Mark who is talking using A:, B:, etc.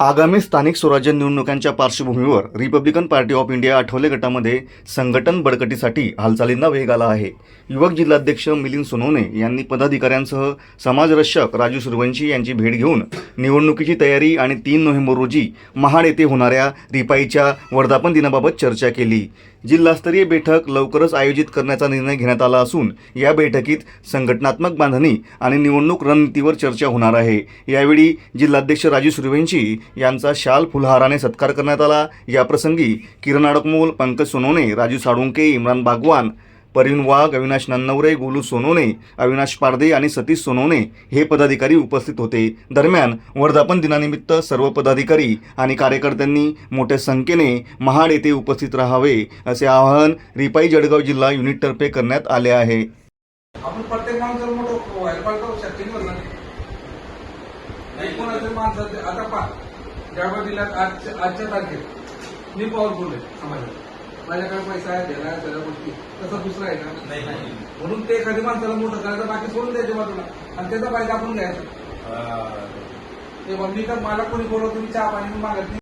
A: आगामी स्थानिक स्वराज्य निवडणुकांच्या पार्श्वभूमीवर Republican Party of India Athawale गटामध्ये संघटन बळकटीसाठी हालचालींना वेग आला आहे. युवक जिल्हाध्यक्ष मिलिंद सोनवणे यांनी पदाधिकाऱ्यांसह समाजरक्षक राजू सुरवंशी यांची भेट घेऊन निवडणुकीची तयारी आणि तीन नोव्हेंबर रोजी महाड येथे होणाऱ्या रिपाईच्या वर्धापन दिनाबाबत चर्चा केली. जिल्हास्तरीय बैठक लवकरच आयोजित करण्याचा निर्णय घेण्यात आला असून या बैठकीत संघटनात्मक बांधणी आणि निवडणूक रणनीतीवर चर्चा होणार आहे. यावेळी जिल्हाध्यक्ष राजू सुरवंशी यांचा शाल फुलहाराने सत्कार करण्यात आला. याप्रसंगी किरण अडकमोल पंकज सोनवणे राजू साळुंके इम्रान बागवान परवीन वाघ अविनाश नन्नवरे गोलू सोनवणे अविनाश पारदे आणि सतीश सोनवणे हे पदाधिकारी उपस्थित होते. दरम्यान वर्धापन दिनानिमित्त सर्व पदाधिकारी आणि कार्यकर्त्यांनी मोठ्या संख्येने महाड येथे उपस्थित राहावे असे आवाहन रिपाई जळगाव जिल्हा युनिटतर्फे करण्यात आले आहे.
B: आपण प्रत्येक माणसाला मोठं व्हायला पाहिजे शक्य नाही. कोणाचं आता पहा. ज्या जिल्ह्यात आजच्या आजच्या तारखेत. मी पॉवरफुल आहे समाजात माझ्याकडे पैसा आहे आहे सगळ्या गोष्टी. तसं दुसरं आहे का?
C: नाही नाही.
B: म्हणून ते एखाद्या माणसाला मोठं करायचं बाकी सोडून द्यायचे बाजूला आणि त्याचा फायदा आपण घ्यायचा. ते मी तर मला कोणी बोलवतो मी चहा पाणी मागत नाही.